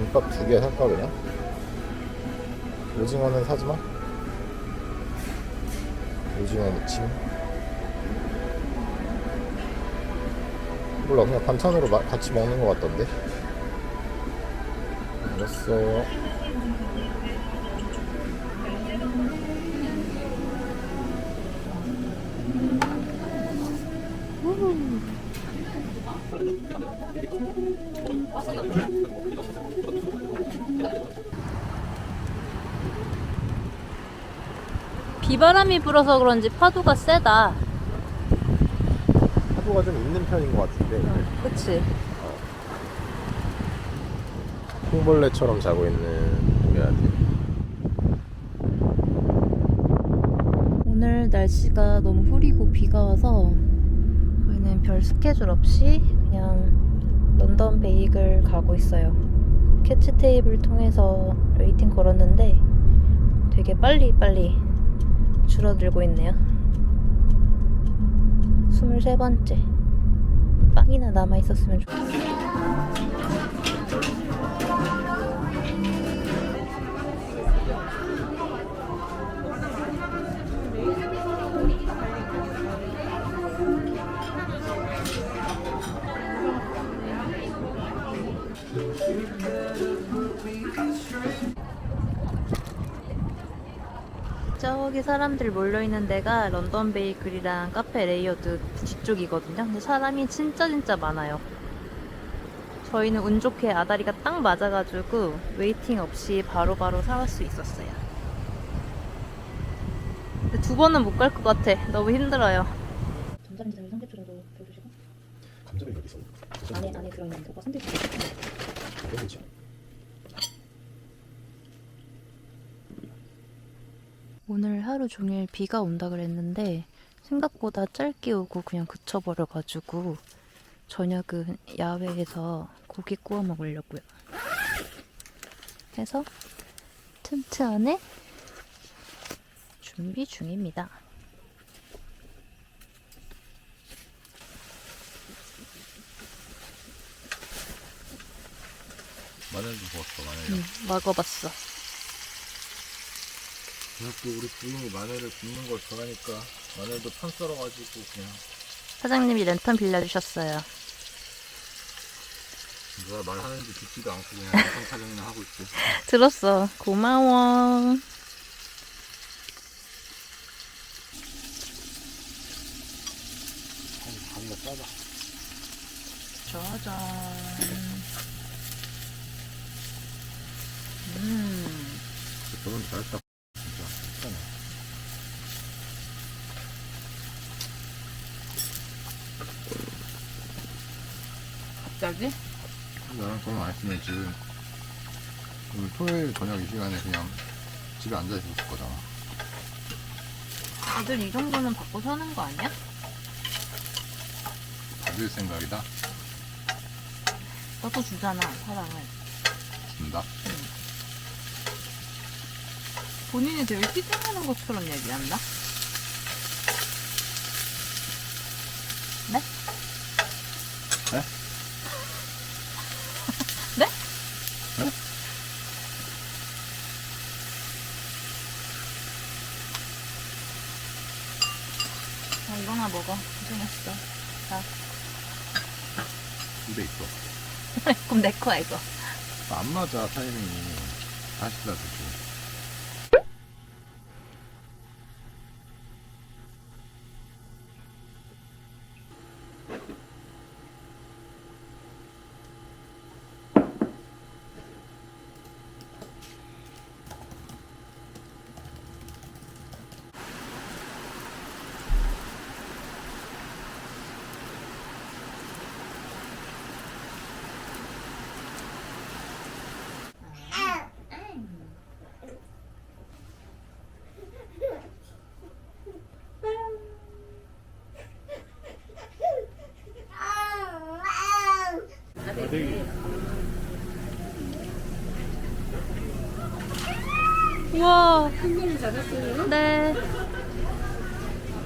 김밥 두 개 살까 그냥? 오징어는 사지 마. 오징어 무침. 몰라 그냥 반찬으로 마- 같이 먹는 것 같던데. 알았어. 비바람이 불어서 그런지 파도가 세다. 파도가 좀 있는 편인 것 같은데. 그치? 콩벌레처럼 자고 있는 우리아들. 오늘 날씨가 너무 흐리고 비가 와서 별 스케줄 없이 그냥 런던 베이글 가고 있어요. 캐치 테이블 통해서 웨이팅 걸었는데 되게 빨리 빨리 줄어들고 있네요. 23번째. 빵이나 남아 있었으면 좋겠어요. 저기 사람들 몰려있는 데가 런던 베이글이랑 카페 레이어드 뒤쪽이거든요. 근데 사람이 진짜 진짜 많아요. 저희는 운 좋게 아다리가 딱 맞아가지고 웨이팅 없이 바로바로 사갈 수 있었어요. 근데 두 번은 못 갈 것 같아. 너무 힘들어요. 전자레인지 삼겹살도 보여주시고 감자를 여기서. 안에 안에 들어있는 그거 샌드위치. 그렇죠. 오늘 하루 종일 비가 온다 그랬는데 생각보다 짧게 오고 그냥 그쳐버려가지고 저녁은 야외에서 고기 구워 먹으려고요. 해서 튼트 안에 준비 중입니다. 마늘도 부었어 마늘. 음, 먹어봤어. 또 우리 부인이 마늘을 굽는 걸 좋아하니까 마늘도 편 썰어가지고 그냥 사장님이 랜턴 빌려주셨어요. 누가 말하는지 듣지도 않고 그냥 영상 촬영이나 하고 있고. 들었어. 고마워. 가위가 싸다. 짜잔. 음. 저건 잘했다. 진짜. 괜찮아. 갑자기? 나랑 안 했으면 지금 오늘 토요일 저녁 이 시간에 그냥 집에 앉아 있을 거잖아. 다들 이 정도는 받고 사는 거 아니야? 받을 생각이다. 너도 주잖아, 사랑을. 준다. 본인이 되게 희생하는 것처럼 얘기한다? 네? 네? 네? 네? 자, 이거나 먹어. 고생했어. 자, 집에 있어. 그럼 내 거야, 이거. 안 맞아 타이밍이. 다시 다 드시. 우와. 네.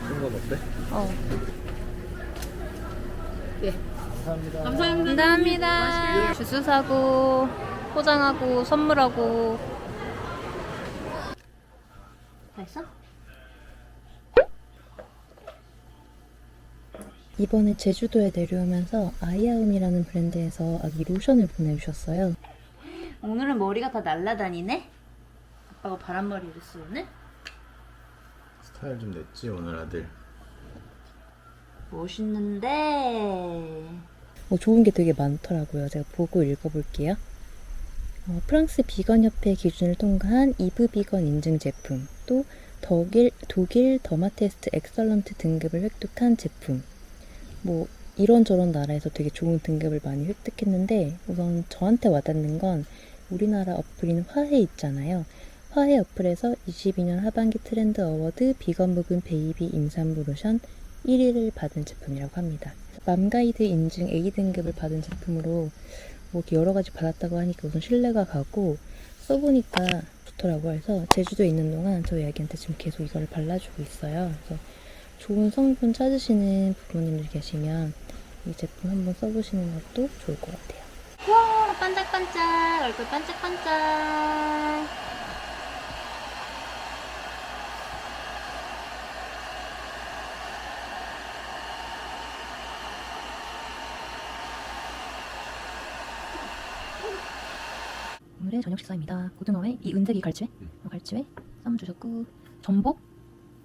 쓴건 어때? 어. 감사합니다. 감사합니다. 주스 사고 포장하고 선물하고 다 했어? 이번에 제주도에 내려오면서 아이아움이라는 브랜드에서 아기 로션을 보내주셨어요. 오늘은 머리가 다 날라다니네? 아빠가 바람머리를 했어 오늘? 스타일 좀 냈지 오늘 아들 멋있는데 어, 좋은 게 되게 많더라고요. 제가 보고 읽어볼게요. 어, 프랑스 비건협회 기준을 통과한 이브 비건 인증 제품, 또 독일, 독일 더마테스트 엑설런트 등급을 획득한 제품. 뭐 이런저런 나라에서 되게 좋은 등급을 많이 획득했는데 우선 저한테 와닿는 건 우리나라 어플인 화해 있잖아요. 화해 어플에서 22년 하반기 트렌드 어워드 비건 부분 베이비 임산부 로션 1위를 받은 제품이라고 합니다. 맘가이드 인증 A등급을 받은 제품으로 뭐 여러 가지 받았다고 하니까 우선 신뢰가 가고 써보니까 좋더라고 해서 제주도에 있는 동안 저희 아기한테 지금 계속 이거를 발라주고 있어요. 그래서 좋은 성분 찾으시는 부모님들 계시면 이 제품 한번 써보시는 것도 좋을 것 같아요. 와 반짝반짝 얼굴 반짝반짝 오늘의 저녁 식사입니다. 고등어회 이 은색이 갈치회, 어, 갈치회 쌈 주셨고 전복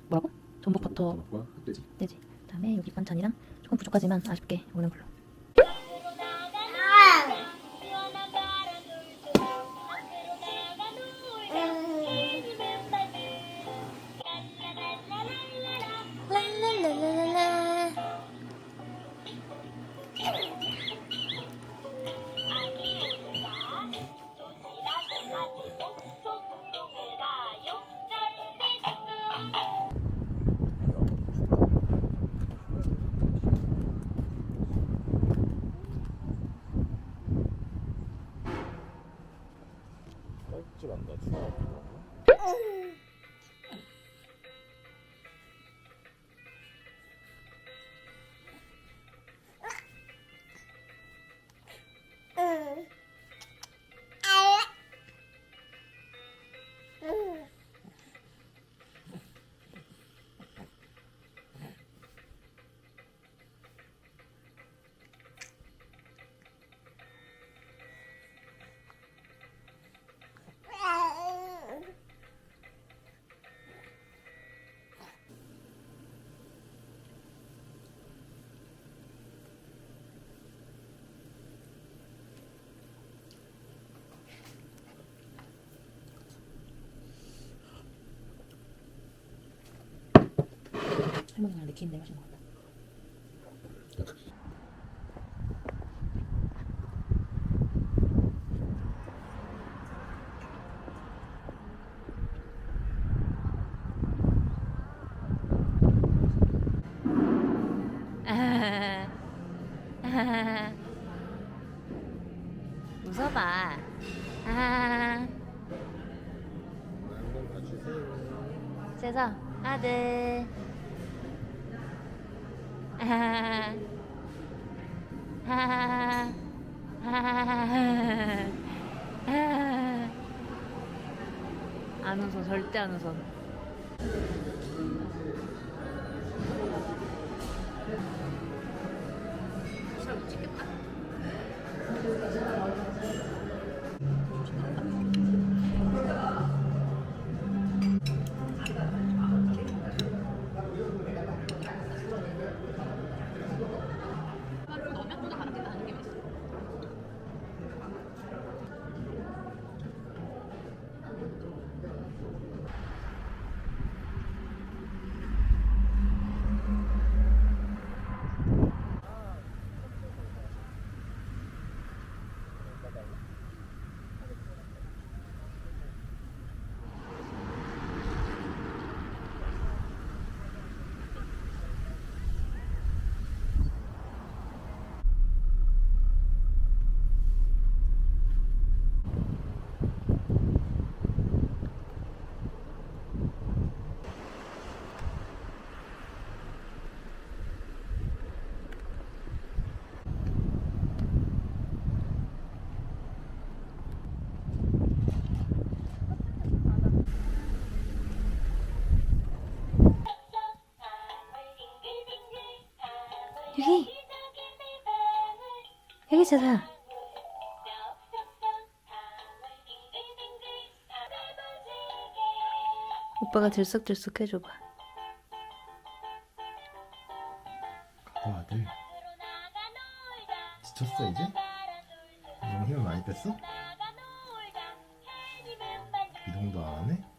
뭐라고? 전복 버터 흑돼지 떼지. 그다음에 여기 반찬이랑 조금 부족하지만 아쉽게 오는 걸로. 느끼는 대로 하신 것 같다. 웃어봐. 아. 세서 아들. 아하하. 아 하하. 아하하. 아하하. 안 웃어 절대 안 웃어 여기 여기 있잖아 오빠가 들썩들썩 해줘봐 아빠 아들 지쳤어 이제? 너무 힘을 많이 뺐어? 이 정도 안 하네?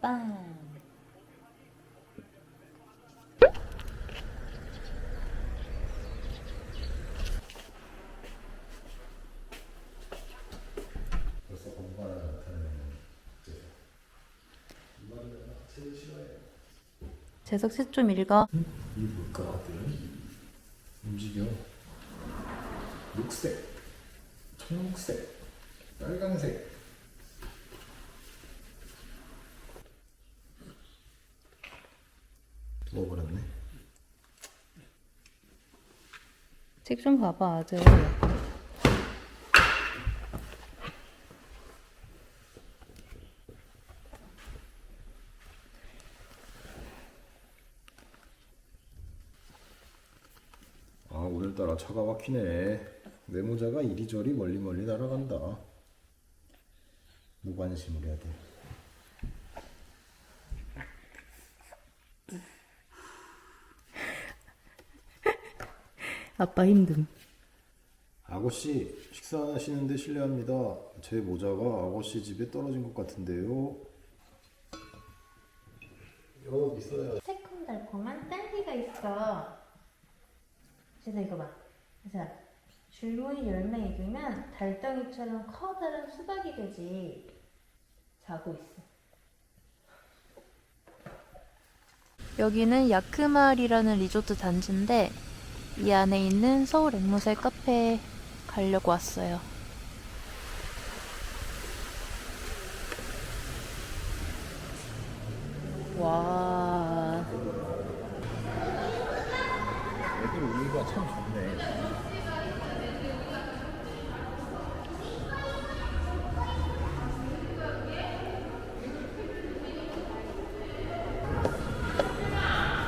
빵. 재석 책좀 읽어. 이 물가들은 움직여 녹색, 청록색, 빨간색 누워버렸네 책 좀 봐봐, 아들. 아 오늘따라 차가 막히네. 내 모자가 이리저리 멀리 멀리 날아간다. 무관심을 해야 돼 아빠 힘듦. 아고씨 식사하시는데 실례합니다 제 모자가 아고씨 집에 떨어진 것 같은데요 여기 있어요 새콤달콤한 딸기가 있어. 그래서 이거 봐. 그래서 줄무늬 열매 익으면 달덩이처럼 커다란 수박이 되지. 자고 있어. 여기는 야크말이라는 리조트 단지인데 이 안에 있는 서울 앵무새 카페에 가려고 왔어요. 와. 애들 우리가 참 좋네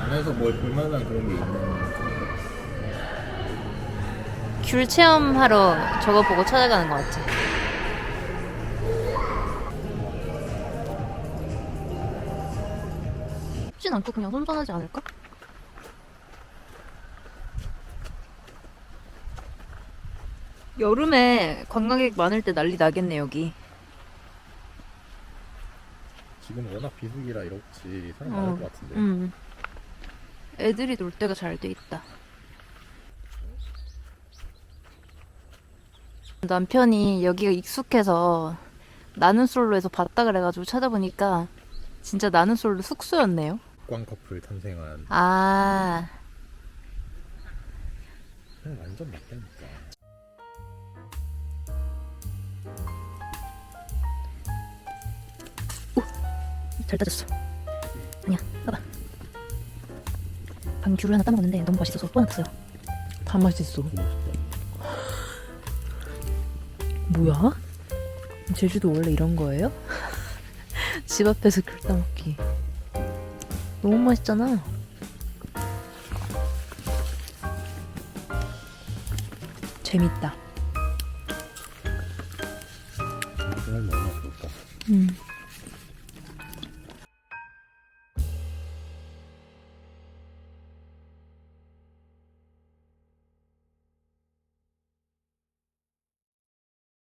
안에서 뭘 볼만한 그런 게 있는 귤 체험하러 저거 보고 찾아가는 것 같아. 쉽진 않고 그냥 선선하지 않을까? 여름에 관광객 많을 때 난리 나겠네 여기. 지금 워낙 비수기라 이렇지 사람 어, 많을 것 같은데 음. 애들이 놀 때가 잘 돼 있다. 남편이 여기가 익숙해서 나는 솔로에서 봤다 그래가지고 찾아보니까 진짜 나는 솔로 숙소였네요. 꽝 커플 탄생한 아, 그냥 완전 맞다니까 잘 따졌어. 아니야, 봐봐. 방금 귤을 하나 따먹었는데 너무 맛있어서 또 하나 땄어요. 다 맛있어. 뭐야? 제주도 원래 이런 거예요? 집 앞에서 귤 따먹기. 너무 맛있잖아. 재밌다. 음.